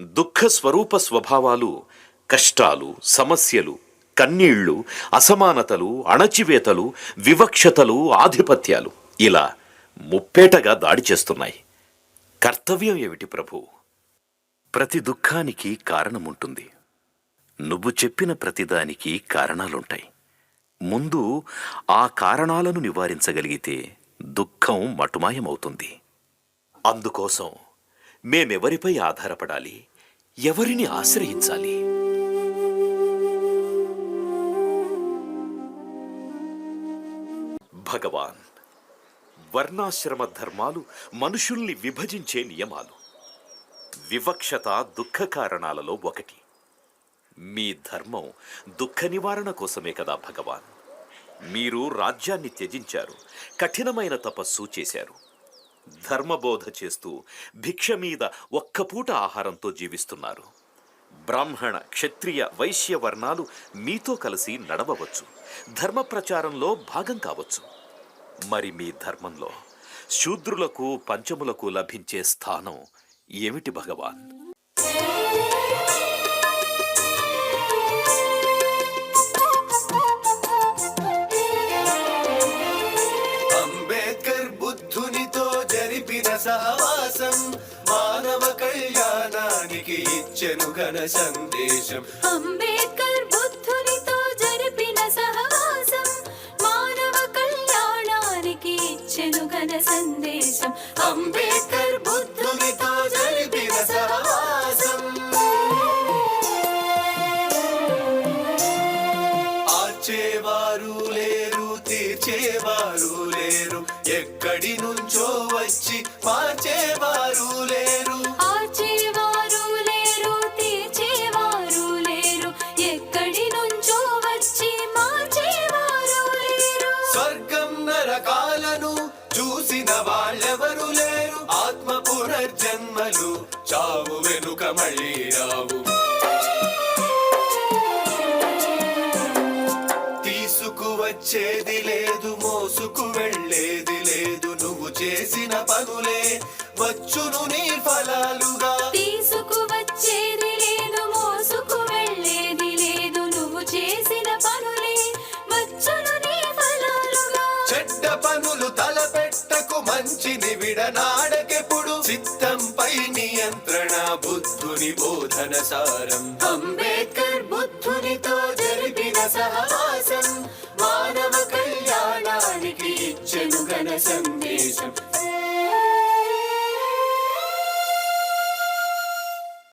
దుఃఖ స్వరూప స్వభావాలు కష్టాలు సమస్యలు కన్నీళ్ళు అసమానతలు అణచివేతలు వివక్షతలు ఆధిపత్యాలు ఇలా ముప్పేటగా దాడి చేస్తున్నాయి. కర్తవ్యం ఏమిటి ప్రభు? ప్రతి దుఃఖానికి కారణముంటుంది. నువ్వు చెప్పిన ప్రతిదానికి కారణాలుంటాయి. ముందు ఆ కారణాలను నివారించగలిగితే దుఃఖం మటుమాయమవుతుంది. అందుకోసం మేమెవరిపై ఆధారపడాలి? ఎవరిని ఆశ్రయించాలి? భగవాన్ వర్ణాశ్రమ ధర్మాలు మనుషుల్ని విభజించే నియమాలు. వివక్షత దుఃఖ కారణాలలో ఒకటి. మీ ధర్మం దుఃఖ నివారణ కోసమే కదా భగవాన్. మీరు రాజ్యాన్ని త్యజించారు కఠినమైన తపస్సు చేశారు. ధర్మబోధ చేస్తూ భిక్ష మీద ఒక్క పూట ఆహారంతో జీవిస్తున్నారు. బ్రాహ్మణ క్షత్రియ వైశ్య వర్ణాలు మీతో కలిసి నడవవచ్చు. ధర్మ ప్రచారంలో భాగం కావచ్చు. మరి మీ ధర్మంలో శూద్రులకు పంచములకు లభించే స్థానం ఏమిటి భగవాన్? సహవాసం మానవ కళ్యాణానికి ఇచ్చెను ఘన సందేశం. అంబేద్కర్ బుద్ధునితో జరిపిన సహవాసం మానవ కళ్యాణానికి ఇచ్చెను ఘన సందేశం. అంబేద్కర్ బుద్ధునితో జరిపిన సహవాసం. ఆర్చేవారు లేరు తీర్చేవారు ఎక్కడి నుంచో వచ్చి మార్చేవారు లేరు. ఆర్చేవారు లేరు తీర్చేవారు లేరు. ఎక్కడి నుంచో వచ్చి మార్చేవారు లేరు. స్వర్గం నరకాలను చూసిన వాళ్ళెవరు లేరు? ఆత్మ పునర్జన్మలు చావు వెనుక మళ్ళీ తీసుకువచ్చేది లేదు మోసుకు వెళ్ళేది లేదు. నువ్వు చేసిన పనులే వచ్చును నీ ఫలాలుగా. తీసుకువచ్చేది లేదు మోసుకు వెళ్ళేది లేదు. నువ్వు చేసిన పనులే వచ్చును నీ ఫలాలుగా. చెడ్డ పనులు తలపెట్టకు మంచిని విడనాడకెప్పుడు? చిత్తంపై నియంత్రణ బుద్ధుని బోధన సారం. అంబేద్కర్ బుద్ధునితో జరిపిన సహవాసం మానవ